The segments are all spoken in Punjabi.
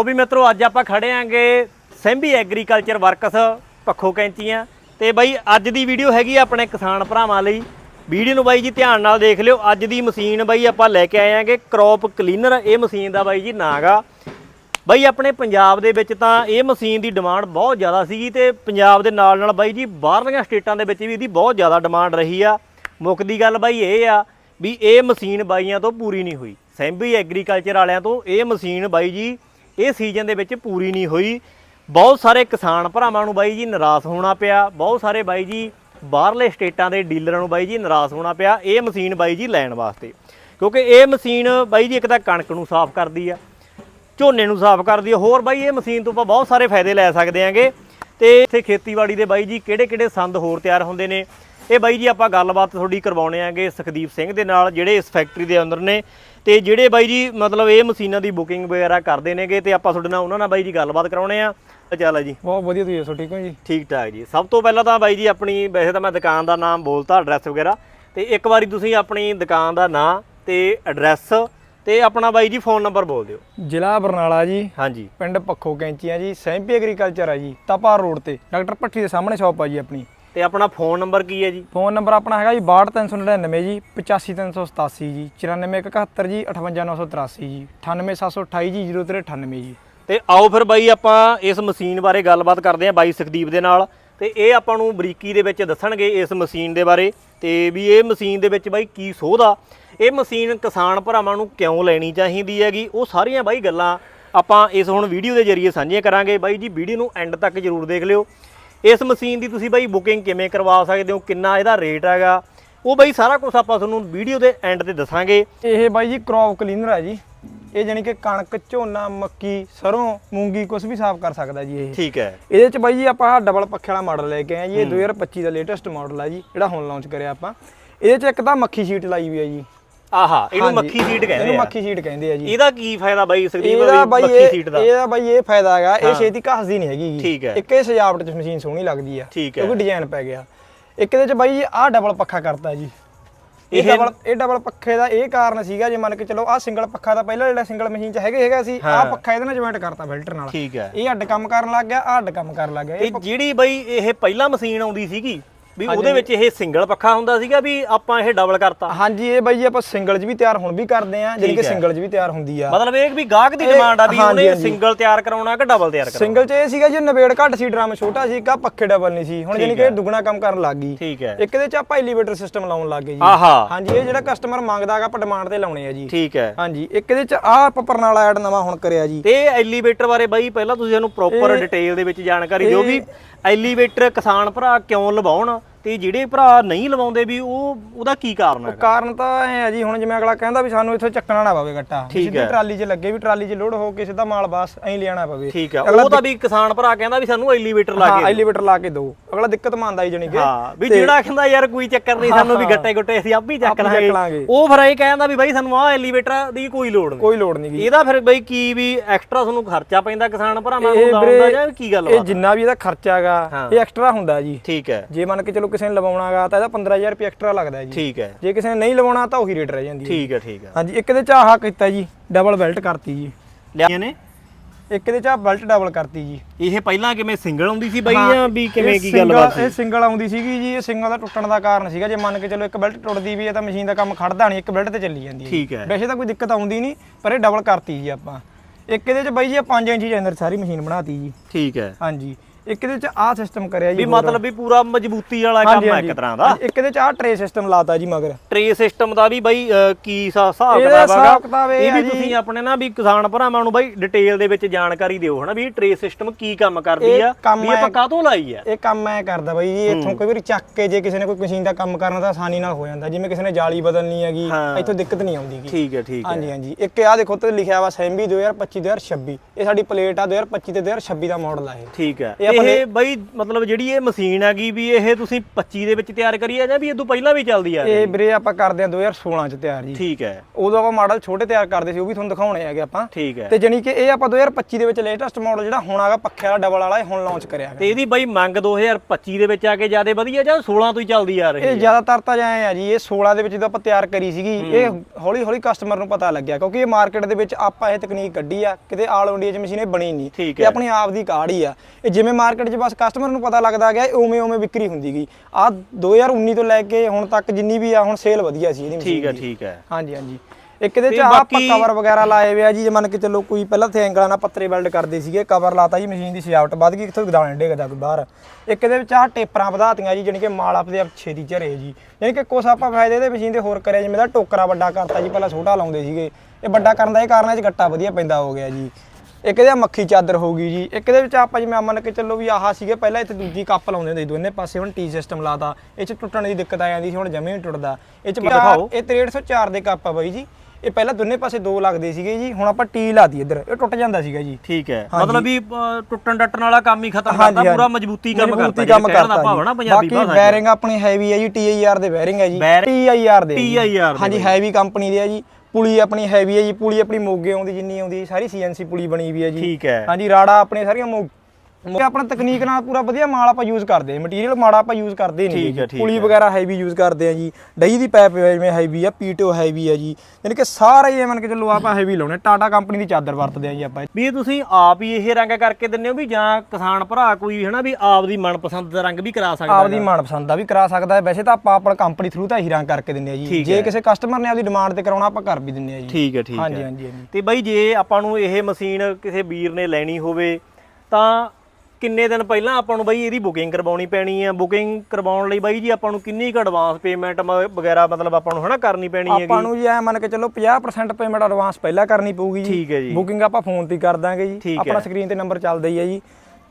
ਉਹ ਵੀ ਮਿੱਤਰੋ, ਅੱਜ ਆਪਾਂ ਖੜੇ ਆਂਗੇ ਸੈਂਬੀ ਐਗਰੀਕਲਚਰ ਵਰਕਸ ਪੱਖੋ ਕੈਂਚੀਆਂ। ਤੇ ਬਾਈ, ਅੱਜ ਦੀ ਵੀਡੀਓ ਹੈਗੀ ਆਪਣੇ ਕਿਸਾਨ ਭਰਾਵਾਂ ਲਈ। ਵੀਡੀਓ ਨੂੰ ਬਾਈ ਜੀ ਧਿਆਨ ਨਾਲ ਦੇਖ ਲਿਓ। ਅੱਜ ਦੀ ਮਸ਼ੀਨ ਬਾਈ ਆਪਾਂ ਲੈ ਕੇ ਆਏ ਆਂਗੇ ਕ੍ਰੌਪ ਕਲੀਨਰ ਇਹ ਮਸ਼ੀਨ ਦਾ ਬਾਈ ਜੀ ਨਾਂ ਬਾਈ, ਆਪਣੇ ਪੰਜਾਬ ਦੇ ਵਿੱਚ ਤਾਂ ਇਹ ਮਸ਼ੀਨ ਦੀ ਡਿਮਾਂਡ ਬਹੁਤ ਜ਼ਿਆਦਾ ਸੀਗੀ ਤੇ ਪੰਜਾਬ ਦੇ ਨਾਲ ਨਾਲ ਬਾਈ ਜੀ ਬਾਹਰਲੀਆਂ ਸਟੇਟਾਂ ਦੇ ਵਿੱਚ ਵੀ ਇਹਦੀ ਬਹੁਤ ਜ਼ਿਆਦਾ ਡਿਮਾਂਡ ਰਹੀ ਆ। ਮੁੱਕਦੀ ਗੱਲ ਬਾਈ ਇਹ ਆ ਵੀ ਇਹ ਮਸ਼ੀਨ ਬਾਈਆਂ ਤੋਂ ਪੂਰੀ ਨਹੀਂ ਹੋਈ। ਸੈਂਬੀ ਐਗਰੀਕਲਚਰ ਵਾਲਿਆਂ ਤੋਂ ਇਹ ਮਸ਼ੀਨ ਬਾਈ ਜੀ ਇਹ ਸੀਜ਼ਨ ਦੇ ਵਿੱਚ ਪੂਰੀ ਨਹੀਂ ਹੋਈ। ਬਹੁਤ ਸਾਰੇ ਕਿਸਾਨ ਭਰਾਵਾਂ ਨੂੰ ਬਾਈ ਜੀ ਨਿਰਾਸ਼ ਹੋਣਾ ਪਿਆ। ਬਹੁਤ ਸਾਰੇ ਬਾਈ ਜੀ ਬਾਹਰਲੇ ਸਟੇਟਾਂ ਦੇ ਡੀਲਰਾਂ ਨੂੰ ਬਾਈ ਜੀ ਨਿਰਾਸ਼ ਹੋਣਾ ਪਿਆ। ਇਹ ਮਸ਼ੀਨ ਬਾਈ ਜੀ ਲੈਣ ਵਾਸਤੇ। ਕਿਉਂਕਿ ਇਹ ਮਸ਼ੀਨ ਬਾਈ ਜੀ ਇੱਕ ਤਾਂ ਕਣਕ ਨੂੰ ਸਾਫ਼ ਕਰਦੀ ਆ, ਝੋਨੇ ਨੂੰ ਸਾਫ਼ ਕਰਦੀ ਆ। ਹੋਰ ਬਾਈ ਇਹ ਮਸ਼ੀਨ ਤੋਂ ਆਪਾਂ ਬਹੁਤ ਸਾਰੇ ਫਾਇਦੇ ਲੈ ਸਕਦੇ ਆਂਗੇ। ਤੇ ਇੱਥੇ ਖੇਤੀਬਾੜੀ ਦੇ ਬਾਈ ਜੀ ਕਿਹੜੇ ਕਿਹੜੇ ਸੰਦ ਹੋਰ ਤਿਆਰ ਹੁੰਦੇ ਨੇ? ਇਹ ਬਾਈ ਜੀ ਆਪਾਂ ਗੱਲਬਾਤ ਤੁਹਾਡੀ ਕਰਵਾਉਣੇ ਆਂਗੇ ਸੁਖਦੀਪ ਸਿੰਘ ਦੇ ਨਾਲ, ਜਿਹੜੇ ਇਸ ਫੈਕਟਰੀ ਦੇ ਅੰਦਰ ਨੇ। ਤੇ ਜਿਹੜੇ ਬਾਈ ਜੀ ਮਤਲਬ ਇਹ ਮਸ਼ੀਨਾਂ ਦੀ ਬੁਕਿੰਗ ਵਗੈਰਾ ਕਰਦੇ ਨੇਗੇ ਤੇ ਆਪਾਂ ਤੁਹਾਡੇ ਨਾਲ ਉਹਨਾਂ ਨਾਲ ਬਾਈ ਜੀ ਗੱਲਬਾਤ ਕਰਾਉਣੇ ਆ। ਚੱਲ ਜੀ। ਬਹੁਤ ਵਧੀਆ ਤੁਸੀਂ ਦੱਸੋ ਠੀਕ ਹੋ ਜੀ? ਠੀਕ ਠਾਕ ਜੀ। ਸਭ ਤੋਂ ਪਹਿਲਾਂ ਤਾਂ ਬਾਈ ਜੀ ਆਪਣੀ ਵੈਸੇ ਤਾਂ ਮੈਂ ਦੁਕਾਨ ਦਾ ਨਾਮ ਬੋਲਤਾ ਐਡਰੈਸ ਵਗੈਰਾ। ਤੇ ਇੱਕ ਵਾਰੀ ਤੁਸੀਂ ਆਪਣੀ ਦੁਕਾਨ ਦਾ ਨਾਂ ਤੇ ਐਡਰੈਸ ਤੇ ਆਪਣਾ ਬਾਈ ਜੀ ਫੋਨ ਨੰਬਰ ਬੋਲ ਦਿਓ। ਜ਼ਿਲ੍ਹਾ ਬਰਨਾਲਾ ਜੀ। ਹਾਂਜੀ। ਪਿੰਡ ਪੱਖੋ ਕੈਂਚੀਆਂ ਜੀ। ਸੈਂਪੀ ਐਗਰੀਕਲਚਰ ਆ ਜੀ ਤਪਾਰ ਰੋਡ ਤੇ। ਡਾਕਟਰ ਭੱਠੀ ਦੇ ਸਾਹਮਣੇ ਸ਼ਾਪ ਆ ਜੀ ਆਪਣੀ। ਤੇ ਆਪਣਾ ਫੋਨ ਨੰਬਰ ਕੀ ਹੈ ਜੀ? ਫੋਨ ਨੰਬਰ ਆਪਣਾ ਹੈਗਾ ਜੀ 62399 ਜੀ 85387 ਜੀ 9471 ਜੀ 58983 ਜੀ 98728 ਜੀ 0398 ਜੀ। ਤੇ ਆਓ ਫਿਰ ਬਾਈ ਆਪਾਂ ਇਸ ਮਸ਼ੀਨ ਬਾਰੇ ਗੱਲਬਾਤ ਕਰਦੇ ਹਾਂ ਬਾਈ ਸੁਖਦੀਪ ਦੇ ਨਾਲ। ਤੇ ਇਹ ਆਪਾਂ ਨੂੰ ਬਰੀਕੀ ਦੇ ਵਿੱਚ ਦੱਸਣਗੇ ਇਸ ਮਸ਼ੀਨ ਦੇ ਬਾਰੇ। ਤੇ ਵੀ ਇਹ ਮਸ਼ੀਨ ਦੇ ਵਿੱਚ ਬਾਈ ਕੀ ਸੋਧ ਆ? ਇਹ ਮਸ਼ੀਨ ਕਿਸਾਨ ਭਰਾਵਾਂ ਨੂੰ ਕਿਉਂ ਲੈਣੀ ਚਾਹੀਦੀ ਹੈਗੀ? ਉਹ ਸਾਰੀਆਂ ਬਾਈ ਗੱਲਾਂ ਆਪਾਂ ਇਸ ਹੁਣ ਵੀਡੀਓ ਦੇ ਜ਼ਰੀਏ ਸਾਂਝੀਆਂ ਕਰਾਂਗੇ। ਬਾਈ ਜੀ ਵੀਡੀਓ ਨੂੰ ਐਂਡ ਤੱਕ ਜਰੂਰ ਦੇਖ ਲਿਓ। ਇਸ ਮਸ਼ੀਨ ਦੀ ਤੁਸੀਂ ਬਾਈ ਬੁਕਿੰਗ ਕਿਵੇਂ ਕਰਵਾ ਸਕਦੇ ਹੋ? ਕਿੰਨਾ ਇਹਦਾ ਰੇਟ ਹੈਗਾ? ਉਹ ਬਾਈ ਸਾਰਾ ਕੁਝ ਆਪਾਂ ਤੁਹਾਨੂੰ ਵੀਡੀਓ ਦੇ ਐਂਡ ਤੇ ਦੱਸਾਂਗੇ। ਇਹ ਬਾਈ ਜੀ ਕ੍ਰੌਪ ਕਲੀਨਰ ਹੈ ਜੀ। ਇਹ ਜਾਨੀ ਕਿ ਕਣਕ ਝੋਨਾ ਮੱਕੀ ਸਰੋਂ ਮੂੰਗੀ ਕੁਝ ਵੀ ਸਾਫ਼ ਕਰ ਸਕਦਾ ਜੀ ਇਹ। ਠੀਕ ਹੈ। ਇਹਦੇ ਚ ਬਾਈ ਜੀ ਆਪਾਂ ਡਬਲ ਪੱਖੇ ਵਾਲਾ ਮਾਡਲ ਲੈ ਕੇ ਆਏ ਜੀ। ਇਹ 2025 ਦਾ ਲੇਟੈਸਟ ਮਾਡਲ ਹੈ ਜੀ ਜਿਹੜਾ ਹੁਣ ਲਾਂਚ ਕਰਿਆ ਆਪਾਂ। ਇਹਦੇ ਚ ਇੱਕ ਤਾਂ ਮੱਖੀ ਸ਼ੀਟ ਲਾਈ ਹੋਈ ਹੈ ਜੀ। ਆਹਾ ਇਹਨੂੰ ਹਾਂਜੀ। ਮੱਖੀ ਸੀਟ ਕਹਿੰਦੇ ਇਹਨੂੰ ਆ ਮੱਖੀ ਸ਼ੀਟ ਕਹਿੰਦੇ ਆ ਜੀ ਇਹਦਾ ਕੀ ਫਾਇਦਾ ਬਾਈ ਇਹਦਾ ਬਾਈ ਮੱਖੀ ਇਹ ਸੀਟ ਦਾ ਇਹਦਾ ਬਾਈ ਇਹ ਫਾਇਦਾ ਹੈਗਾ। ਇਹ ਛੇਤੀ ਘਸਦੀ ਨਹੀਂ ਹੈਗੀ ਗੀ। ਠੀਕ ਹੈ। ਇੱਕ ਇਹ ਸਜਾਵਟ ਚ ਮਸ਼ੀਨ ਸੋਹਣੀ ਲੱਗਦੀ ਆ ਠੀਕ ਹੈ। ਕਿਉਂਕਿ ਡਿਜ਼ਾਈਨ ਪੈ ਗਿਆ ਇੱਕ ਇਹਦੇ ਚ ਬਾਈ ਆਹ ਡਬਲ ਪੱਖਾ ਕਰਤਾ ਜੀ ਇਹ ਇਹ- ਡਬਲ ਇਹ ਡਬਲ ਪੱਖੇ ਦਾ ਇਹ ਕਾਰਨ ਸੀਗਾ ਜੇ ਮੰਨ ਕੇ ਚਲੋ ਆਹ ਸਿੰਗਲ ਪੱਖਾ ਤਾਂ ਪਹਿਲਾਂ ਜਿਹੜਾ ਸਿੰਗਲ ਮਸ਼ੀਨ ਚ ਹੈਗੇ ਹੈਗਾ ਸੀ। ਆਹ ਪੱਖਾ ਇਹਦੇ ਨਾਲ ਜੁਆਇੰਟ ਕਰਤਾ ਫਿਲਟਰ ਨਾਲ ਠੀਕ ਹੈ ਇਹ ਅੱਡ ਕੰਮ ਕਰਨ ਲੱਗ ਗਿਆ ਆਹ ਅੱਡ ਕੰਮ ਕਰਨ ਲੱਗ ਗਿਆ ਇਹ ਜਿਹੜੀ ਬਈ ਇਹ ਪਹਿਲਾਂ ਮਸ਼ੀਨ ਆਉਂਦੀ ਸੀਗੀ ਵੀ ਉਹਦੇ ਵਿੱਚ ਇਹ ਸਿੰਗਲ ਪੱਖਾ ਹੁੰਦਾ ਸੀਗਾ ਵੀ ਆਪਾਂ ਇਹ ਡਬਲ ਕਰਤਾ। ਹਾਂਜੀ ਇਹ ਬਾਈ ਆਪਾਂ ਸਿੰਗਲ 'ਚ ਵੀ ਤਿਆਰ ਹੁਣ ਵੀ ਕਰਦੇ ਆ ਜਿਹੜੀ ਕਿ। ਸਿੰਗਲ 'ਚ ਵੀ ਤਿਆਰ ਹੁੰਦੀ ਆ। ਮਤਲਬ ਇਹ ਵੀ ਗਾਹਕ ਦੀ ਡਿਮਾਂਡ ਆ ਵੀ ਉਹਨੇ। ਸਿੰਗਲ ਤਿਆਰ ਕਰਾਉਣਾ ਕਿ ਡਬਲ ਤਿਆਰ ਕਰਾਉਣਾ? ਸਿੰਗਲ 'ਚ ਇਹ ਸੀਗਾ ਜੀ ਨਵੇੜ ਘੱਟ ਸੀ ਡਰਮ ਛੋਟਾ ਸੀ ਕਾ ਪੱਖੇ ਡਬਲ ਨਹੀਂ ਸੀ। ਹੁਣ ਜਾਨੀ ਕਿ ਦੁੱਗਣਾ ਕੰਮ ਕਰਨ ਲੱਗ ਗਈ। ਠੀਕ ਹੈ। ਇੱਕ ਇਹਦੇ 'ਚ ਆਪਾਂ ਐਲੀਵੇਟਰ ਸਿਸਟਮ ਲਾਉਣ ਲੱਗ ਗਏ ਜੀ। ਆਹਾ। ਹਾਂਜੀ ਇਹ ਜਿਹੜਾ ਕਸਟਮਰ ਮੰਗਦਾ ਹੈਗਾ ਆਪਾਂ ਡਿਮਾਂਡ ਤੇ ਲਾਉਣੇ ਆ ਜੀ। ਠੀਕ ਹੈ। ਹਾਂਜੀ ਇੱਕ ਇਹਦੇ 'ਚ ਆਹ ਆਪਾਂ ਪਰਨਾਲਾ ਐਡ ਨਵਾਂ ਹੁਣ ਕਰਿਆ ਜੀ। ਤੇ ਐਲੀਵੇਟਰ ਬਾਰੇ ਬਾਈ ਪਹਿਲਾਂ ਤੁਸੀਂ ਸਾਨੂੰ ਪ੍ਰੋਪਰ ਡਿਟੇਲ ਦੇ ਵਿੱਚ ਜਾਣਕਾਰੀ ਦਿਓ ਵੀ ਐਲੀਵੇਟਰ ਕਿਸਾਨ ਭਰਾ ਕਿਉਂ ਲਵਾਉਣ? ਤੇ ਜਿਹੜੇ ਭਰਾ ਨਹੀਂ ਲਵਾਉਂਦੇ ਵੀ ਉਹ ਉਹਦਾ ਕੀ ਕਾਰਨ ਹੈਗਾ? ਕਾਰਨ ਤਾਂ ਐ ਆ ਜੀ ਹੁਣ ਜਿਵੇਂ ਅਗਲਾ ਕਹਿੰਦਾ ਵੀ ਸਾਨੂੰ ਇੱਥੋਂ ਚੱਕਣਾ ਨਾ ਪਵੇ ਗੱਟਾ ਸਿੱਧੀ ਹੈ। ਟਰਾਲੀ 'ਚ ਲੱਗੇ ਵੀ ਟਰਾਲੀ 'ਚ ਲੋਡ ਹੋ ਕੇ ਸਿੱਧਾ ਮਾਲ ਬਾਸ ਐਂ ਲਿਆਣਾ ਪਵੇ। ਠੀਕ ਹੈ। ਉਹ ਤਾਂ ਵੀ ਕਿਸਾਨ ਭਰਾ ਕਹਿੰਦਾ ਵੀ ਸਾਨੂੰ ਐਲੀਵੇਟਰ ਲਾ ਹਾਂ ਕੇ ਐਲੀਵੇਟਰ ਲਾ ਕੇ ਦਿਓ। ਅਗਲਾ ਦਿੱਕਤ ਮੰਨਦਾ ਹੀ ਜਾਨੀ ਕਿ ਹਾਂ ਵੀ ਜਿਹੜਾ ਕਹਿੰਦਾ ਯਾਰ ਕੋਈ ਚੱਕਰ ਨਹੀਂ ਸਾਨੂੰ ਵੀ ਗੱਟੇ ਗੁੱਟੇ ਅਸੀਂ ਆਪ ਹੀ ਚੱਕ ਹੀ ਲਾਂਗੇ। ਉਹ ਫਿਰ ਇਹ ਕਹਿੰਦਾ ਵੀ ਬਾਈ ਸਾਨੂੰ ਆਹ ਐਲੀਵੇਟਰ ਦੀ ਕੋਈ ਲੋੜ ਨਹੀਂ। ਕੋਈ ਲੋੜ ਨਹੀਂ ਇਹਦਾ ਫਿਰ ਬਾਈ ਕੀ ਵੀ ਐਕਸਟਰਾ ਤੁਹਾਨੂੰ ਖਰਚਾ ਪੈਂਦਾ ਕਿਸਾਨ ਭਰਾਵਾਂ ਨੂੰ ਇਹ ਲਾਉਣ ਦਾ ਵੀਰੇ ਜਾਂ ਕੀ ਗੱਲ ਇਹ ਜਿੰਨਾ ਵੀ ਇਹਦਾ ਖਰਚਾ ਹੈਗਾ ਹਾਂ। ਇਹ ਐਕਸਟਰਾ ਹੁੰਦਾ ਜੀ। ਠੀਕ ਹੈ। ਜੇ ਮੰਨ ਕੇ ਚਲੋ ਕਿਸੇ ਨੇ ਲਵਾਉਣਾਗਾ ਤਾਂ ਇਹਦਾ 15000 ਰੁਪਏ ਐਕਸਟਰਾ ਲੱਗਦਾ ਜੀ। ਠੀਕ ਹੈ। ਜੇ ਕਿਸੇ ਨੇ ਨਹੀਂ ਲਵਾਉਣਾ ਤਾਂ ਉਹੀ ਰੇਟ ਰਹਿ ਜਾਂਦੀ ਹੈ ਠੀਕ ਹੈ ਠੀਕ ਹੈ। ਹਾਂਜੀ ਇੱਕ ਇਹਦੇ ਚ ਆਹ ਕੀਤਾ ਜੀ ਡਬਲ ਬੈਲਟ ਕਰਤੀ ਜੀ। ਲਿਆ ਨੇ? ਇੱਕ ਇਹਦੇ ਚ ਬੈਲਟ ਡਬਲ ਕਰਤੀ ਜੀ। ਇਹ ਪਹਿਲਾਂ ਕਿਵੇਂ ਸਿੰਗਲ ਆਉਂਦੀ ਸੀ ਬਾਈ ਜਾਂ ਵੀ ਕਿਵੇਂ ਇਹ ਕੀ ਗੱਲਬਾਤ ਇਹ ਸੀ ਸਿੰਗਲ ਆਉਂਦੀ ਸੀਗੀ ਜੀ ਇਹ ਸਿੰਗਲ ਦਾ ਟੁੱਟਣ ਦਾ ਕਾਰਨ ਸੀਗਾ। ਜੇ ਮੰਨ ਕੇ ਚਲੋ ਇੱਕ ਬੈਲਟ ਟੁੱਟਦੀ ਵੀ ਹੈ ਤਾਂ ਮਸ਼ੀਨ ਦਾ ਕੰਮ ਖੜਦਾ ਨਹੀਂ ਇੱਕ ਬੈਲਟ ਤੇ ਚੱਲੀ ਜਾਂਦੀ ਹੈ ਠੀਕ ਹੈ। ਵੈਸੇ ਤਾਂ ਕੋਈ ਦਿੱਕਤ ਆਉਂਦੀ ਨਹੀਂ ਪਰ ਇਹ ਡਬਲ ਕਰਤੀ ਜੀ ਆਪਾਂ। ਇੱਕ ਇਹਦੇ ਚ ਬਾਈ ਜੀ 5 ਇੰਚ ਦੇ ਅੰਦਰ ਸਾਰੀ ਮਸ਼ੀਨ ਬਣਾਤੀ ਜੀ। ਠੀਕ ਹੈ। ਹਾਂਜੀ। ਇੱਕ ਇਹਦੇ ਚ ਆਹ ਸਿਸਟਮ ਕਰਿਆ ਜੀ ਵੀ। ਮਤਲਬ ਵੀ ਪੂਰਾ ਮਜ਼ਬੂਤੀ ਵਾਲਾ ਕੰਮ ਹੈ। ਇੱਕ ਤਰ੍ਹਾਂ ਦਾ। ਇੱਕ ਇਹਦੇ ਚ ਆਹ ਟਰੇ ਸਿਸਟਮ ਲਾਤਾ ਜੀ ਮਗਰ। ਟਰੇ ਸਿਸਟਮ ਦਾ ਵੀ ਬਾਈ ਕੀ ਹਿਸਾ- ਹਿਸਾਬ ਕਿਤਾਬ ਹੈਗਾ? ਇਹ ਇਹ ਵੀ ਆ ਤੁਸੀਂ ਆਪਣੇ ਨਾ ਵੀ ਕਿਸਾਨ ਭਰਾਵਾਂ ਨੂੰ ਬਾਈ ਡਿਟੇਲ ਦੇ ਵਿੱਚ ਜਾਣਕਾਰੀ ਦਿਓ ਹਨਾ? ਵੀ ਟਰੇ ਸਿਸਟਮ ਕੀ ਕੰਮ ਕਰਦੀ ਇਹ ਆ? ਵੀ ਆਪਾਂ ਹੈ- ਕਾਹਤੋਂ ਲਾਈ ਆ? ਇਹ ਕੰਮ ਐ ਕਰਦਾ ਬਾਈ ਜੀ ਇੱਥੋਂ ਕੋਈ ਵਾਰੀ ਚੱਕ ਕੇ ਜੇ ਕਿਸੇ ਨੇ ਕੋਈ ਮਸ਼ੀਨ ਦਾ ਕੰਮ ਕਰਨਾ ਤਾਂ ਆਸਾਨੀ ਨਾਲ ਹੋ ਜਾਂਦਾ। ਜਿਵੇਂ ਕਿਸੇ ਨੇ ਜਾਲੀ ਬਦਲਣੀ ਹੈਗੀ। ਇੱਥੋਂ ਦਿੱਕਤ ਨਹੀਂ ਆਉਂਦੀ ਠੀਕ ਹੈ ਠੀਕ ਹੈ। ਹਾਂਜੀ ਹਾਂਜੀ। ਇੱਕ ਆ ਦੇਖੋ ਤੇ ਲਿਖਿਆ ਵਾ ਸੈਂਬੀ 2025 2026 ਇਹ ਸਾਡੀ ਪਲੇਟ ਆ 2025 ਤੇ 2026 ਦਾ ਮਾਡਲ ਆ ਇਹ। ਠੀਕ ਹੈ। ਇਹ ਇਹ ਇਹ ਬਾਈ ਮਤਲਬ ਜਿਹੜੀ ਇਹ ਮਸ਼ੀਨ ਹੈਗੀ ਵੀ ਇਹ ਤੁਸੀਂ 25 ਦੇ ਵਿੱਚ ਤਿਆਰ ਕਰੀ ਆ ਜਾਂ ਵੀ ਇਹ ਤੋਂ ਪਹਿਲਾਂ ਵੀ ਚੱਲਦੀ ਆ ਇਹ ਵੀਰੇ ਆਪਾਂ ਕਰਦੇ ਆ 2016 ਚ ਤਿਆਰ ਜੀ। ਠੀਕ ਹੈ। ਉਦੋਂ ਆਪਾਂ ਮਾਡਲ ਛੋਟੇ ਤਿਆਰ ਕਰਦੇ ਸੀ ਉਹ ਵੀ ਤੁਹਾਨੂੰ ਦਿਖਾਉਣੇ ਹੈਗੇ ਆਪਾਂ। ਠੀਕ ਹੈ। ਤੇ ਜਾਣੀ ਕਿ ਇਹ ਆਪਾਂ 2025 ਦੇ ਵਿੱਚ ਲੇਟੈਸਟ ਮਾਡਲ ਜਿਹੜਾ ਹੁਣ ਆਗਾ ਪੱਖੇ ਵਾਲਾ ਡਬਲ ਵਾਲਾ ਇਹ ਹੁਣ ਲਾਂਚ ਕਰਿਆ ਤੇ ਇਹਦੀ ਬਾਈ ਮੰਗ 2025 ਦੇ ਵਿੱਚ ਆ ਕੇ ਜ਼ਿਆਦਾ ਵਧੀਆ ਜਾਂ 16 ਤੋਂ ਹੀ ਚੱਲਦੀ ਆ ਰਹੀ ਇਹ ਹੈ? ਜ਼ਿਆਦਾਤਰ ਤਾਂ ਜਾਏ ਆ ਜੀ ਇਹ 16 ਦੇ ਵਿੱਚ ਜਦੋਂ ਆਪਾਂ ਤਿਆਰ ਕਰੀ ਸੀਗੀ ਇਹ ਹੌਲੀ ਹੌਲੀ ਕਸਟਮਰ ਨੂੰ ਪਤਾ ਲੱਗਿਆ ਕਿਉਂਕਿ ਇਹ ਮਾਰਕੀਟ ਦੇ ਵਿੱਚ ਆਪਾਂ ਇਹ ਤਕਨੀਕ ਕੱਢੀ ਆ ਕਿਤੇ ਆਲ ਇੰਡੀਆ 'ਚ ਮਸ਼ੀਨ ਇਹ ਬਣੀ ਨਹੀਂ। ਇਹ ਹੈ। ਆਪਣੀ ਆਪ ਦੀ ਕਾਢ ਹੀ ਆ। ਇਹ ਜਿਵੇਂ ਮਾਰਕੀਟ 'ਚ ਬਸ ਕਸਟਮਰ ਨੂੰ ਪਤਾ ਲੱਗਦਾ ਗਿਆ ਉਵੇਂ ਉਵੇਂ ਵਿਕਰੀ ਹੁੰਦੀ ਗਈ। ਆ 2019 ਤੋਂ ਲੈ ਕੇ ਹੁਣ ਤੱਕ ਜਿੰਨੀ ਵੀ ਆ ਹੁਣ ਸੇਲ ਵਧੀਆ ਸੀ ਇਹਦੀ ਠੀਕ ਹੈ ਦੀ। ਠੀਕ ਹੈ ਹਾਂਜੀ ਹਾਂਜੀ। ਇੱਕ ਤੇ ਚ ਆ ਕਵਰ ਵਗੈਰਾ ਲਾਏ ਹੋਏ ਆ ਜੀ ਜੇ ਮੰਨ ਕੇ ਚੱਲੋ ਕੋਈ ਪਹਿਲਾਂ ਤੇ ਐਂਗਲਾਂ ਨਾਲ ਪੱਤਰੇ ਵੈਲਡ ਕਰਦੇ ਸੀਗੇ ਕਵਰ ਲਾਤਾ ਜੀ ਮਸ਼ੀਨ ਦੀ ਸਜਾਵਟ ਵੱਧ ਗਈ ਕਿਥੋਂ ਗਦਾਣੇ ਡੇਗਦਾ ਕੋਈ ਬਾਹਰ। ਇੱਕ ਇਹਦੇ ਵਿੱਚ ਆ ਟੇਪਰਾਂ ਵਧਾਤੀਆਂ ਜੀ ਜਾਣੀ ਕਿ ਮਾਲ ਆਪਦੇ ਆਪ ਛੇਤੀ ਝਰੇ ਜੀ। ਜਾਣੀ ਕਿ ਕੁਛ ਆਪਾਂ ਫਾਇਦੇ ਇਹਦੇ ਮਸ਼ੀਨ ਦੇ ਹੋਰ ਕਰਿਆ ਜਿਵੇਂ ਦਾ ਟੋਕਰਾ ਵੱਡਾ ਕਰਤਾ ਜੀ ਪਹਿਲਾਂ ਛੋਟਾ ਲਾਉਂਦੇ ਸੀਗੇ। ਇਹ ਵੱਡਾ ਕਰਨ ਦਾ ਇਹ ਕਾਰਨ ਹੈ ਚ ਗੱਟਾ ਵਧੀਆ ਪੈਂਦਾ ਹੋ ਗਿਆ ਜੀ। ਇੱਕ ਇਹਦੇ ਮੱਖੀ ਚਾਦਰ ਹੋ ਗਈ ਜੀ ਇੱਕ ਇਹਦੇ ਵਿੱਚ ਆਪਾਂ ਜਿਵੇਂ ਮੰਨ ਕੇ ਚੱਲੋ ਵੀ ਆਹ ਸੀਗੇ ਪਹਿਲਾਂ ਇੱਥੇ ਦੂਜੀ ਕੱਪ ਲਾਉਂਦੇ ਹੁੰਦੇ ਸੀ ਦੋਨੇ ਪਾਸੇ ਹੁਣ ਟੀ ਸਿਸਟਮ ਲਾਤਾ ਇਹ ਚ ਟੁੱਟਣ ਦੀ ਦਿੱਕਤ ਆ ਜਾਂਦੀ ਸੀ ਹੁਣ ਜਮੇ ਨਹੀਂ ਟੁੱਟਦਾ ਇਹ ਚ ਦਿਖਾਓ। ਇਹ 6304 ਦੇ ਕੱਪ ਆ ਬਾਈ ਜੀ ਇਹ ਪਹਿਲਾਂ ਦੋਨੇ ਪਾਸੇ ਦੋ ਲੱਗਦੇ ਸੀਗੇ ਜੀ ਹੁਣ ਆਪਾਂ ਟੀ ਲਾਤੀ ਇੱਧਰ ਇਹ ਟੁੱਟ ਜਾਂਦਾ ਸੀਗਾ ਜੀ ਠੀਕ ਹੈ। ਮਤਲਬ ਵੀ ਟੁੱਟਣ ਡੱਟਣ ਵਾਲਾ ਕੰਮ ਹੀ ਖਤਮ ਕਰਤਾ ਪੂਰਾ। ਮਜ਼ਬੂਤੀ ਕੰਮ ਕਰਤਾ ਕੰਮ ਕਰਤਾ ਭਾਵ ਨਾ। ਪੰਜਾਬੀ ਬਾਕੀ ਭਾਸ਼ਾ 'ਚ। ਬੈਰਿੰਗ ਆਪਣੀ ਹੈਵੀ ਹੈ ਜੀ TIR ਦੇ ਬੈਰਿੰਗ ਹੈ ਜੀ TIR ਦੇ ਹਾਂਜੀ। ਹੈਵੀ ਕੰਪਨੀ ਦੇ ਹੈ ਜੀ ਪੁਲੀ ਆਪਣੀ ਹੈਵੀ ਹੈ ਜੀ ਪੁਲੀ ਆਪਣੀ ਮੋਗੇ ਆਉਂਦੀ ਜਿੰਨੀ ਆਉਂਦੀ ਸਾਰੀ CNC ਪੁਲੀ ਬਣੀ ਵੀ ਹੈ ਜੀ। ਠੀਕ ਹੈ। ਹਾਂਜੀ ਰਾੜਾ ਆਪਣੀ ਸਾਰੀਆਂ ਮੋ ਮੋ- ਆਪਣਾ ਤਕਨੀਕ ਨਾਲ ਪੂਰਾ ਵਧੀਆ ਮਾਲ ਆਪਾਂ ਯੂਜ਼ ਕਰਦੇ ਹਾਂ ਮਟੀਰੀਅਲ ਮਾੜਾ ਆਪਾਂ ਯੂਜ਼ ਕਰਦੇ ਨਹੀਂ ਠੀਕ ਪੁਲੀ। ਵਗੈਰਾ ਹੈਵੀ ਯੂਜ਼ ਕਰਦੇ ਆ ਜੀ। ਦਹੀਂ ਦੀ ਪਾਈਪ ਜਿਵੇਂ ਹੈਵੀ ਆ ਪੀਟੋ ਹੈਵੀ ਆ ਜੀ। ਯਾਨੀ ਕਿ ਸਾਰਾ ਹੀ ਇਹ ਮੰਨ ਕੇ ਚੱਲੋ ਆਪਾਂ ਹੈਵੀ ਲਾਉਣੇ ਟਾਟਾ ਕੰਪਨੀ ਦੀ ਚਾਦਰ ਵਰਤਦੇ ਆ ਜੀ ਆਪਾਂ। ਵੀ ਇਹ ਤੁਸੀਂ ਆਪ ਹੀ ਇਹ ਰੰਗ ਕਰਕੇ ਦਿੰਦੇ ਹੋ ਵੀ ਜਾਂ ਕਿਸਾਨ ਭਰਾ ਕੋਈ ਹਨਾ ਵੀ ਆਪ ਦੀ ਮਨਪਸੰਦ ਦਾ ਰੰਗ ਵੀ ਕਰਾ ਸਕਦਾ ਆਪਦੀ ਮਨਪਸੰਦ ਦਾ ਵੀ ਕਰਾ ਸਕਦਾ ਹੈ। ਵੈਸੇ ਤਾਂ ਆਪਾਂ ਆਪਣਾ ਕੰਪਨੀ ਥਰੂ ਤਾਂ ਹੀ ਰੰਗ ਕਰਕੇ ਦਿੰਦੇ ਆ ਜੀ। ਜੇ। ਕਿਸੇ ਕਸਟਮਰ ਨੇ ਆਪਦੀ ਡਿਮਾਂਡ ਤੇ ਕਰਾਉਣਾ ਆਪਾਂ ਕਰ ਵੀ ਦਿੰਦੇ ਆ ਜੀ। ਠੀਕ ਹੈ ਠੀਕ ਹੈ। ਹਾਂਜੀ ਹਾਂਜੀ। ਤੇ ਬਾਈ ਜੇ ਆਪਾਂ ਨੂੰ ਇਹ ਮਸ਼ੀਨ ਕਿਸੇ ਵੀਰ ਨੇ ਲੈਣੀ ਹੋਵੇ ਤਾਂ ਕਿੰਨੇ ਦਿਨ ਪਹਿਲਾਂ ਆਪਾਂ ਨੂੰ ਬਾਈ ਇਹਦੀ ਬੁਕਿੰਗ ਕਰਵਾਉਣੀ ਪੈਣੀ ਹੈ ਬੁਕਿੰਗ ਕਰਵਾਉਣ ਲਈ ਬਾਈ ਜੀ ਆਪਾਂ ਨੂੰ ਕਿੰਨੀ ਕੁ ਐਡਵਾਂਸ ਪੇਮੈਂਟ ਵਗੈਰਾ ਮਤਲਬ ਆਪਾਂ ਨੂੰ ਹਨਾ ਕਰਨੀ ਪੈਣੀ ਆਪਾਂ ਹੈਗੀ ਨੂੰ ਜੀ ਐ ਮੰਨ ਕੇ ਚੱਲੋ 50% ਪੇਮੈਂਟ ਐਡਵਾਂਸ ਪਹਿਲਾਂ ਕਰਨੀ ਪਊਗੀ ਜੀ। ਠੀਕ ਹੈ ਜੀ। ਬੁਕਿੰਗ ਆਪਾਂ ਫੋਨ ਤੇ ਕਰ ਦਾਂਗੇ ਜੀ। ਆਪਣਾ। ਸਕਰੀਨ ਤੇ ਨੰਬਰ ਚੱਲਦਾ ਹੀ ਹੈ ਜੀ।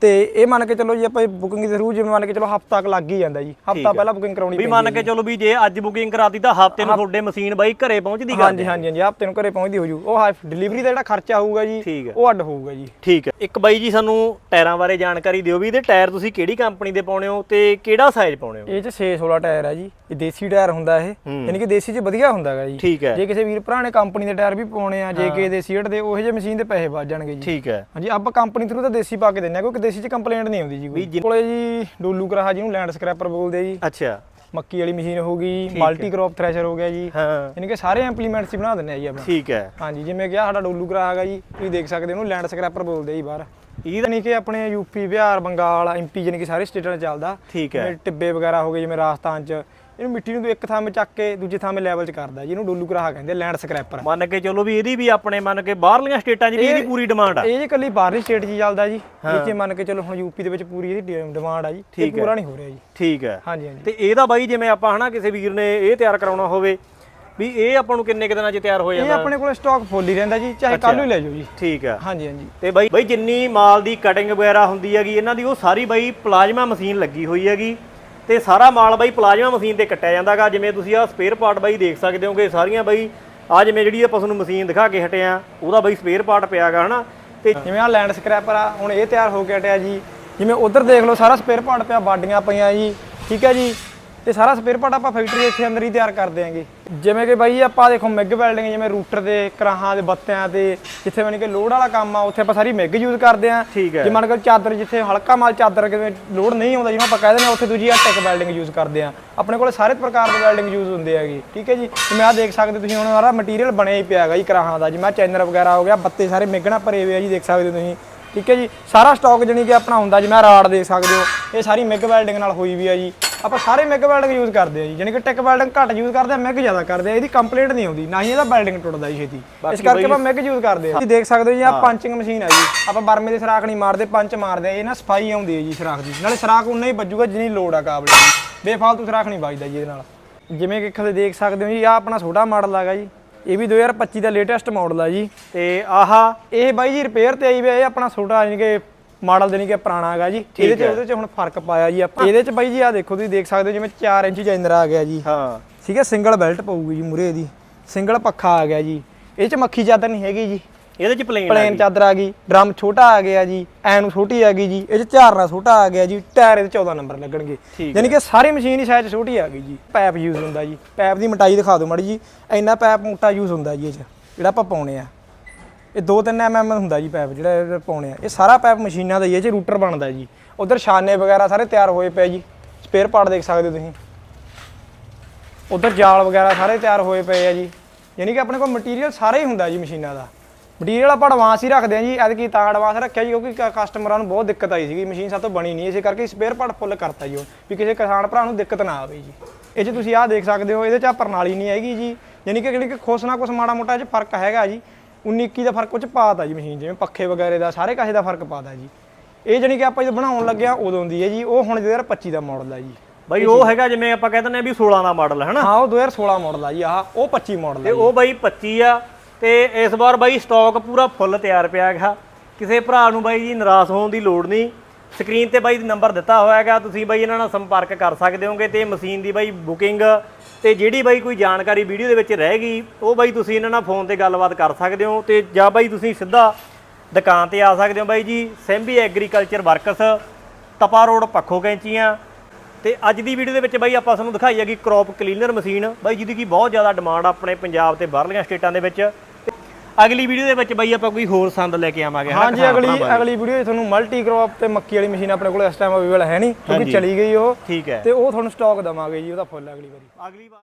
ਤੇ ਇਹ ਮੰਨ ਕੇ ਚੱਲੋ ਜੀ ਆਪਾਂ ਬੁਕਿੰਗ ਦੇ ਥਰੂ ਜਿਵੇਂ ਮੰਨ ਕੇ ਚੱਲੋ ਹਫਤਾ ਤੱਕ ਲੱਗ ਹੀ ਜਾਂਦਾ ਜੀ। ਹਫਤਾ ਪਹਿਲਾਂ ਬੁਕਿੰਗ ਕਰਾਉਣੀ ਵੀ ਪੈਂਦੀ ਮੰਨ ਕੇ ਚਲੋ ਵੀ ਜੇ ਅੱਜ ਬੁਕਿੰਗ ਕਰਾਤੀ ਤਾਂ ਹਫ਼ਤੇ ਨੂੰ ਤੁਹਾਡੇ ਮਸ਼ੀਨ ਬਾਈ ਘਰੇ ਪਹੁੰਚਦੀ ਕਰ ਹਾਂਜੀ ਹਾਂਜੀ ਹਾਂਜੀ ਹਫ਼ਤੇ ਨੂੰ ਘਰੇ ਪਹੁੰਚਦੀ ਹੋ ਜੂ। ਉਹ ਡਿਲੀਵਰੀ ਦਾ ਜਿਹੜਾ ਖਰਚਾ ਹੋਊਗਾ ਜੀ। ਉਹ ਅੱਡ ਹੋਊਗਾ ਜੀ। ਠੀਕ ਹੈ। ਇੱਕ ਬਾਈ ਜੀ ਸਾਨੂੰ ਟਾਇਰਾਂ ਬਾਰੇ ਜਾਣਕਾਰੀ ਦਿਓ ਵੀ ਇਹਦੇ ਟਾਇਰ ਤੁਸੀਂ ਕਿਹੜੀ ਕੰਪਨੀ ਦੇ ਪਾਉਣੇ ਹੋ ਤੇ ਕਿਹੜਾ ਸਾਈਜ਼ ਪਾਉਣੇ ਹੋ? ਇਹ ਚ 6 16 ਟਾਇਰ ਹੈ ਜੀ। ਇਹ ਦੇਸੀ ਟਾਇਰ ਹੁੰਦਾ ਇਹ। ਯਾਨੀ ਕਿ ਦੇਸੀ ਚ ਵਧੀਆ ਹੁੰਦਾ ਹੈਗਾ ਜੀ। ਠੀਕ ਹੈ। ਜੇ ਕਿਸੇ ਵੀਰ ਭਰਾ ਨੇ ਕੰਪਨੀ ਦੇ ਟਾਇਰ ਵੀ ਪਾਉਣੇ ਆ ਜੇ ਕਿ ਦੇਸੀ ਹਟ ਦੇ ਉਹੋ ਜਿਹੇ ਮਸ਼ੀਨ ਦੇ ਪੈਸੇ ਵੱਧ ਜਾਣਗੇ ਜੀ। ਠੀਕ ਹੈ। ਹਾਂਜੀ ਆਪਾਂ ਕੰਪਨੀ ਥਰੂ ਤਾਂ ਦੇਸੀ ਪਾ ਕੇ ਦਿੰਨੇ ਆ ਕਿਉਂਕਿ ਦੇਸੀ ਚ ਕੰਪਲੇਂਟ ਨਹੀਂ ਆਉਂਦੀ ਜੀ ਕੋਈ। ਕੋਲੇ ਜੀ ਡੋਲੂ ਕਰਾਹਾ ਜਿਹਨੂੰ ਲੈਂਡ ਸਕ੍ਰੈਪਰ ਬੋਲਦੇ ਜੀ। ਅੱਛਾ। ਮੱਕੀ ਵਾਲੀ ਮਸ਼ੀਨ ਹੋ ਗਈ। ਮਲਟੀ ਕ੍ਰੌਪ ਥ੍ਰੈਸ਼ਰ ਹੋ ਗਿਆ ਜੀ। ਹਾਂ। ਯਾਨੀ ਕਿ ਸਾਰੇ ਇੰਪਲੀਮੈਂਟਸ ਹੀ ਬਣਾ ਦਿੰਨੇ ਆ ਜੀ ਆਪਾਂ। ਠੀਕ ਹੈ। ਹਾਂਜੀ ਜਿਵੇਂ ਕਿ ਆਹ ਸਾਡਾ ਡੋਲੂ ਕਰਾਹਾ ਹੈਗਾ ਜੀ ਤੁਸੀਂ ਦੇਖ ਸਕਦੇ ਹੋ ਉਹਨੂੰ ਲੈਂਡ ਸਕ੍ਰੈਪਰ ਬੋਲਦੇ ਜੀ ਬਾਹਰ। ਇਹ ਯਾਨੀ ਕਿ ਆਪਣੇ ਯੂਪੀ ਬਿਹਾਰ ਬੰਗਾਲ ਐਮਪੀ ਯਾਨੀ ਕਿ ਸਾਰੇ ਸਟੇਟਾਂ 'ਚ ਚੱਲਦਾ। ਠੀਕ ਹੈ। ਟਿੱਬੇ ਵਗੈਰਾ ਹੋ ਗਏ ਜਿਵੇਂ ਰਾਜਸਥਾਨ 'ਚ ਇਹਨੂੰ ਮਿੱਟੀ ਨੂੰ ਇੱਕ ਥਾਂ 'ਤੇ ਚੱਕ ਕੇ ਦੂਜੇ ਥਾਂ 'ਤੇ ਲੈਵਲ 'ਚ ਕਰਦਾ ਜੀ ਇਹਨੂੰ ਡੋਲੂ ਕਰਾਹਾ ਕਹਿੰਦੇ ਲੈਂਡ ਸਕ੍ਰੈਪਰ ਮੰਨ ਕੇ ਚਲੋ ਵੀ ਇਹਦੀ ਵੀ ਆਪਣੇ ਮੰਨ ਕੇ ਬਾਹਰਲੀਆਂ ਸਟੇਟਾਂ 'ਚ ਵੀ ਇਹਦੀ ਪੂਰੀ ਡਿਮਾਂਡ ਆ। ਇਹ ਜੇ ਇਕੱਲੀ ਬਾਹਰਲੀ ਸਟੇਟ 'ਚ ਚੱਲਦਾ ਜੀ ਇਹ 'ਚ ਮੰਨ ਕੇ ਚਲੋ ਹੁਣ ਯੂਪੀ ਦੇ ਵਿੱਚ ਪੂਰੀ ਇਹਦੀ ਡਿਮਾਂਡ ਆ ਜੀ ਇਹ। ਪੂਰਾ ਨਹੀਂ ਹੋ ਰਿਹਾ ਜੀ। ਠੀਕ ਹੈ। ਹਾਂਜੀ ਹਾਂਜੀ। ਤੇ ਇਹਦਾ ਬਾਈ ਜਿਵੇਂ ਆਪਾਂ ਹਨਾ ਕਿਸੇ ਵੀਰ ਨੇ ਇਹ ਤਿਆਰ ਕਰਾਉਣਾ ਹੋਵੇ ਵੀ ਇਹ ਆਪਾਂ ਨੂੰ ਕਿੰਨੇ ਕੁ ਦਿਨਾਂ 'ਚ ਤਿਆਰ ਹੋ ਇਹ ਜਾਂਦਾ? ਆਪਣੇ ਕੋਲ ਸਟਾਕ ਫੁੱਲ ਹੀ ਰਹਿੰਦਾ ਜੀ ਚਾਹੇ ਕੱਲ ਨੂੰ ਹੀ ਲੈ ਜਾਓ ਜੀ। ਠੀਕ ਹੈ। ਹਾਂਜੀ ਹਾਂਜੀ। ਤੇ ਬਾਈ ਬਾਈ ਜਿੰਨੀ ਮਾਲ ਦੀ ਕਟਿੰਗ ਵਗੈਰਾ ਹੁੰਦੀ ਹੈਗੀ ਇਹਨਾਂ ਦੀ ਉਹ ਸਾਰੀ ਬਾਈ ਪਲਾਜ਼ਮਾ ਮਸ਼ੀਨ ਲੱਗੀ ਹੋਈ ਹੈਗੀ। ਤੇ ਸਾਰਾ ਮਾਲ ਬਾਈ ਪਲਾਜ਼ਮਾ ਮਸ਼ੀਨ ਤੇ ਕੱਟਿਆ ਜਾਂਦਾਗਾ। ਜਿਵੇਂ ਤੁਸੀਂ ਆਹ ਸਪੇਅਰ ਪਾਰਟ ਬਾਈ ਦੇਖ ਸਕਦੇ ਹੋਗੇ, ਸਾਰੀਆਂ ਬਾਈ ਆ ਜਿਵੇਂ ਜਿਹੜੀ ਆਪਾਂ ਤੁਹਾਨੂੰ ਮਸ਼ੀਨ ਦਿਖਾ ਕੇ ਹਟਿਆ ਉਹਦਾ ਬਾਈ ਸਪੇਅਰ ਪਾਰਟ ਪਿਆਗਾ, ਹਨਾ? ਤੇ ਜਿਵੇਂ ਆ ਲੈਂਡ ਸਕ੍ਰੈਪਰ ਆ, ਹੁਣ ਇਹ ਤਿਆਰ ਹੋ ਕੇ ਹਟਿਆ ਜੀ। ਜਿਵੇਂ ਉਧਰ ਦੇਖ ਲਓ, ਸਾਰਾ ਸਪੇਅਰ ਪਾਰਟ ਪਿਆ, ਬਾਡੀਆਂ ਪਈਆਂ ਜੀ, ਠੀਕ ਹੈ ਜੀ? ਤੇ ਸਾਰਾ ਸਪੇਅਰ ਪਾਰਟ ਆਪਾਂ ਫੈਕਟਰੀ ਇੱਥੇ ਅੰਦਰ ਹੀ ਤਿਆਰ ਕਰਦੇ ਆਂਗੇ। ਜਿਵੇਂ ਕਿ ਬਾਈ ਆਪਾਂ ਦੇਖੋ ਮਿਗ ਵੈਲਡਿੰਗ ਜਿਵੇਂ ਰੂਟਰ ਦੇ ਕਰਾਹਾਂ ਦੇ ਬੱਤਿਆਂ ਤੇ ਜਿੱਥੇ ਮਨ ਕਿ ਲੋਡ ਵਾਲਾ ਕੰਮ ਆ ਉੱਥੇ ਆਪਾਂ ਸਾਰੀ ਮਿਗ ਯੂਜ਼ ਕਰਦੇ ਆਂ। ਠੀਕ ਹੈ। ਜੇ ਮੰਨ ਕੇ ਚਾਦਰ ਜਿੱਥੇ ਹਲਕਾ ਮਾਲ ਚਾਦਰ ਕਿਵੇਂ ਲੋਡ ਨਹੀਂ ਆਉਂਦਾ ਜਿਵੇਂ ਆਪਾਂ ਕਹਿ ਦਿੰਦੇ ਆ ਉੱਥੇ ਦੂਜੀ ਆ ਟੈਕ ਵੈਲਡਿੰਗ ਯੂਜ਼ ਕਰਦੇ ਆ। ਆਪਣੇ ਕੋਲ ਸਾਰੇ ਪ੍ਰਕਾਰ ਦੇ ਵੈਲਡਿੰਗ ਯੂਜ਼ ਹੁੰਦੇ ਹੈਗੇ। ਠੀਕ ਹੈ ਜੀ? ਜਿਵੇਂ ਆ ਦੇਖ ਸਕਦੇ ਤੁਸੀਂ ਹੁਣ ਸਾਰਾ ਮਟੀਰੀਅਲ ਬਣਿਆ ਹੀ ਪਿਆ ਹੈਗਾ ਜੀ ਕਰਾਹਾਂ ਦਾ। ਜਿਵੇਂ ਆਹ ਚੈਨਰ ਵਗੈਰਾ ਹੋ ਗਿਆ ਬੱਤੇ ਸਾਰੇ ਮਿਗਣਾ ਭਰੇ ਹੋਏ ਆ ਜੀ ਦੇਖ ਸਕਦੇ ਹੋ ਤੁਸੀਂ। ਠੀਕ ਹੈ ਜੀ? ਸਾਰਾ ਸਟਾਕ ਜਣੀ ਕਿ ਆਪਣਾ ਹੁੰਦਾ ਜਿਵੇਂ ਰਾਡ ਦੇਖ ਸਕਦੇ ਹੋ ਇਹ ਸਾਰੀ ਮਿਗ ਵੈਲਡਿੰਗ ਨਾਲ ਹੋਈ ਵੀ ਆ ਜੀ। ਆਪਾਂ ਸਾਰੇ ਮਿਗ ਵੈਲਡਿੰਗ ਯੂਜ਼ ਕਰਦੇ ਆ ਜੀ ਜਾਣੀ ਕਿ ਟੈਕ ਵੈਲਡਿੰਗ ਘੱਟ ਯੂਜ਼ ਕਰਦੇ ਆ ਮਿਗ ਜ਼ਿਆਦਾ ਕਰਦੇ ਆ ਇਹਦੀ ਕੰਪਲੀਟ ਨਹੀਂ ਆਉਂਦੀ ਨਾ ਹੀ ਇਹਦਾ ਵੈਲਡਿੰਗ ਟੁੱਟਦਾ ਜੀ ਛੇਤੀ। ਇਸ ਕਰਕੇ ਆਪਾਂ ਮਿਗ ਯੂਜ਼ ਕਰਦੇ ਆ। ਤੁਸੀਂ ਦੇਖ ਸਕਦੇ ਹੋ ਜੀ ਆ ਪੰਚਿੰਗ ਮਸ਼ੀਨ ਆ ਜੀ। ਆਪਾਂ ਬਰਮੇ ਦੇ ਸਰਾਖ ਨਹੀਂ ਮਾਰਦੇ ਪੰਚ ਮਾਰਦੇ ਆ ਇਹ ਨਾ ਸਫ਼ਾਈ ਆਉਂਦੀ ਹੈ ਜੀ ਸਰਾਖ ਦੀ। ਨਾਲੇ ਸਰਾਖ ਉਨਾ ਹੀ ਵੱਜੂਗਾ ਜਿੰਨੀ ਲੋੜ ਆ ਕਾਬਲੇ ਦੀ। ਬੇਫਾਲਤੂ ਸਰਾਖ ਨਹੀਂ ਵੱਜਦਾ ਜੀ ਇਹਦੇ ਨਾਲ। ਜਿਵੇਂ ਕਿ ਖਦੇ ਦੇਖ ਸਕਦੇ ਹੋ ਜੀ ਆ ਆਪਣਾ ਛੋਟਾ ਮਾਡਲ ਹੈਗਾ ਜੀ। ਇਹ ਵੀ 2025 ਦਾ ਲੇਟੈਸਟ ਮਾਡਲ ਆ ਜੀ। ਤੇ ਆਹਾ ਇਹ ਬਾਈ ਜੀ ਰਿਪੇਅਰ ਤੇ ਆਈ ਵੀ ਇਹ ਆਪਣਾ ਛੋਟਾ ਯਾਨੀ ਕਿ ਮਾਡਲ ਦੇਣੀ ਕਿ ਪੁਰਾਣਾ ਹੈਗਾ ਜੀ। ਇਹਦੇ ਚ ਉਹਦੇ ਚ ਹੁਣ ਫ਼ਰਕ ਪਾਇਆ ਜੀ ਆਪਾਂ। ਇਹਦੇ ਚ ਬਾਈ ਜੀ ਆ ਦੇਖੋ ਤੁਸੀਂ ਦੇਖ ਸਕਦੇ ਹੋ ਜਿਵੇਂ 4 ਇੰਚ ਜੈਨਰ ਆ ਗਿਆ ਜੀ। ਹਾਂ। ਠੀਕ ਹੈ ਸਿੰਗਲ ਬੈਲਟ ਪਊਗੀ ਜੀ ਮੂਰੇ ਦੀ ਸਿੰਗਲ ਪੱਖਾ ਆ ਗਿਆ ਜੀ। ਇਹ ਚ ਮੱਖੀ ਚਾਦਰ ਨਹੀਂ ਹੈਗੀ ਜੀ। ਇਹਦੇ ਚ ਪਲੇਨ ਪਲੇਨ ਚਾਦਰ ਆ ਗਈ। ਡਰਮ ਛੋਟਾ ਆ ਗਿਆ ਜੀ। ਐ ਨੂੰ ਛੋਟੀ ਆ ਗਈ ਜੀ। ਇਹ ਚ ਝਾਰਨਾ ਛੋਟਾ ਆ ਗਿਆ ਜੀ। ਟਾਇਰ ਇਹਦੇ 14 ਨੰਬਰ ਲੱਗਣਗੇ। ਯਾਨੀ ਕਿ ਸਾਰੀ ਮਸ਼ੀਨ ਹੀ ਸਾਈਜ਼ ਛੋਟੀ ਆ ਗਈ ਜੀ। ਪੈਪ ਯੂਜ਼ ਹੁੰਦਾ ਜੀ। ਪੈਪ ਦੀ ਮੋਟਾਈ ਦਿਖਾ ਦਿਓ ਮਾੜੀ ਜੀ। ਇੰਨਾ ਪੈਪ ਮੋਟਾ ਯੂਜ਼ ਹੁੰਦਾ ਜੀ ਇਹ ਚ ਜਿਹੜਾ ਆਪਾਂ ਪਾਉਣੇ ਆ। ਇਹ 2-3 ਐਮਐਮ ਹੁੰਦਾ ਜੀ ਪੈਪ ਜਿਹੜਾ ਪਾਉਣੇ ਆ। ਇਹ ਸਾਰਾ ਪੈਪ ਮਸ਼ੀਨਾਂ ਦਾ ਹੀ ਹੈ ਇਹ ਚ ਰੂਟਰ ਬਣਦਾ ਜੀ। ਉਧਰ ਛਾਨੇ ਵਗੈਰਾ ਸਾਰੇ ਤਿਆਰ ਹੋਏ ਪਏ ਜੀ। ਸਪੇਅਰ ਪਾਰਟ ਦੇਖ ਸਕਦੇ ਹੋ ਤੁਸੀਂ। ਉਧਰ ਜਾਲ ਵਗੈਰਾ ਸਾਰੇ ਤਿਆਰ ਹੋਏ ਪਏ ਆ ਜੀ। ਯਾਨੀ ਕਿ ਆਪਣੇ ਕੋਲ ਮਟੀਰੀਅਲ ਸਾਰਾ ਹੀ ਹੁੰਦਾ ਜੀ ਮਸ਼ੀਨਾਂ ਦਾ। ਮਟੀਰੀਅਲ ਆਪਾਂ ਐਡਵਾਂਸ ਹੀ ਰੱਖਦੇ ਆ ਜੀ, ਐਤਕੀ ਤਾਂ ਐਡਵਾਂਸ ਰੱਖਿਆ ਜੀ, ਕਿਉਂਕਿ ਕ- ਕਸਟਮਰਾਂ ਨੂੰ ਬਹੁਤ ਦਿੱਕਤ ਆਈ ਸੀਗੀ। ਮਸ਼ੀਨ ਸਾਤੋਂ ਬਣੀ ਨਹੀਂ, ਇਸੇ ਕਰਕੇ ਸਪੇਅਰ ਪਾਰਟ ਫੁੱਲ ਕਰਤਾ ਜੀ ਉਹ, ਵੀ ਕਿਸੇ ਕਿਸਾਨ ਭਰਾ ਨੂੰ ਦਿੱਕਤ ਨਾ ਆਵੇ ਜੀ। ਇਹ 'ਚ ਤੁਸੀਂ ਆਹ ਦੇਖ ਸਕਦੇ ਹੋ, ਇਹਦੇ 'ਚ ਆਹ ਪ੍ਰਣਾਲੀ ਨਹੀਂ ਹੈਗੀ ਜੀ। ਯਾਨੀ ਕਿ ਜਿਹੜੀ ਕਿ ਕੁਛ ਨਾ ਕੁਛ ਮਾੜਾ ਮੋਟਾ 'ਚ ਫ਼ਰਕ ਹੈਗਾ ਜੀ। 19 21 ਦਾ ਫ਼ਰਕ ਉਹ 'ਚ ਪਾਤਾ ਜੀ ਮਸ਼ੀਨ ਜਿਵੇਂ ਪੱਖੇ ਵਗੈਰੇ ਦਾ ਸਾਰੇ ਕਾਸੇ ਦਾ ਫ਼ਰਕ ਪਾਤਾ ਜੀ। ਇਹ ਜਾਣੀ ਕਿ ਆਪਾਂ ਜਦੋਂ ਬਣਾਉਣ ਲੱਗਿਆ ਉਦੋਂ ਦੀ ਹੈ ਜੀ। ਉਹ ਹੁਣ 2025 ਦਾ ਮਾਡਲ ਹੈ ਜੀ। ਬਾਈ ਉਹ ਹੈਗਾ ਜਿਵੇਂ ਆਪਾਂ ਕਹਿੰਦੇ ਨੇ ਵੀ 16 ਦਾ ਮਾਡਲ ਹੈ ਨਾ ਹਾਂ ਉਹ 2016 ਮਾਡਲ ਆ ਜੀ। ਆਹ ਉਹ 25 ਮਾਡਲ ਤੇ ਹੈ ਉਹ ਬਾਈ 25 ਆ। ਤੇ ਇਸ ਵਾਰ ਬਾਈ ਸਟਾਕ ਪੂਰਾ ਫੁੱਲ ਤਿਆਰ ਪਿਆ ਹੈਗਾ। ਕਿਸੇ ਭਰਾ ਨੂੰ ਬਾਈ ਜੀ ਨਿਰਾਸ਼ ਹੋਣ ਦੀ ਲੋੜ ਨਹੀਂ। ਸਕਰੀਨ ਤੇ ਬਾਈ ਨੰਬਰ ਦਿੱਤਾ ਹੋਇਆ ਹੈਗਾ। ਤੁਸੀਂ ਬਾਈ ਇਹਨਾਂ ਨਾਲ ਸੰਪਰਕ ਕਰ ਸਕਦੇ ਹੋਗੇ ਤੇ ਮਸ਼ੀਨ ਦੀ ਬਾਈ ਬੁਕਿੰਗ ਤੇ ਜਿਹੜੀ ਬਾਈ ਕੋਈ ਜਾਣਕਾਰੀ ਵੀਡੀਓ ਦੇ ਵਿੱਚ ਰਹਿ ਗਈ, ਉਹ ਬਾਈ ਤੁਸੀਂ ਇਹਨਾਂ ਨਾਲ ਫੋਨ ਤੇ ਗੱਲਬਾਤ ਕਰ ਸਕਦੇ ਹੋ ਤੇ ਜਾਂ ਬਾਈ ਤੁਸੀਂ ਸਿੱਧਾ ਦੁਕਾਨ ਤੇ ਆ ਸਕਦੇ ਹੋ ਬਾਈ ਜੀ, Saimbi agriculture works, Tapa road Pakho Kainchian. ਤੇ ਅੱਜ ਦੀ ਵੀਡੀਓ ਦੇ ਵਿੱਚ ਬਾਈ ਆਪਾਂ ਤੁਹਾਨੂੰ ਦਿਖਾਈ ਹੈਗੀ ਕ੍ਰੌਪ ਕਲੀਨਰ ਮਸ਼ੀਨ। ਬਾਈ ਜਿਹਦੀ ਕੀ ਬਹੁਤ ਜ਼ਿਆਦਾ ਡਿਮਾਂਡ ਆਪਣੇ ਪੰਜਾਬ ਤੇ ਬਾਹਰਲੀਆਂ ਸਟੇਟਾਂ ਦੇ ਵਿੱਚ। ਅਗਲੀ ਵੀਡੀਓ ਦੇ ਵਿੱਚ ਬਾਈ ਆਪਾਂ ਕੋਈ ਹੋਰ ਸੰਦ ਲੈ ਕੇ ਆਵਾਂਗੇ ਹਨਾ ਹਾਂਜੀ ਅਗਲੀ। ਅਗਲੀ ਵੀਡੀਓ ਤੁਹਾਨੂੰ ਮਲਟੀ ਕ੍ਰੌਪ ਤੇ ਮੱਕੀ ਵਾਲੀ ਮਸ਼ੀਨ ਆਪਣੇ ਕੋਲ ਇਸ ਟਾਈਮ ਅਵੇਲੇਬਲ ਹੈ ਨਹੀਂ ਕਿਉਂਕਿ। ਚਲੀ ਗਈ ਉਹ ਠੀਕ ਹੈ ਤੇ ਉਹ ਤੁਹਾਨੂੰ ਸਟਾਕ ਦਵਾਂਗੇ ਜੀ ਉਹਦਾ ਫੁੱਲ ਅਗਲੀ ਵਾਰੀ ਅਗਲੀ ਵਾਰ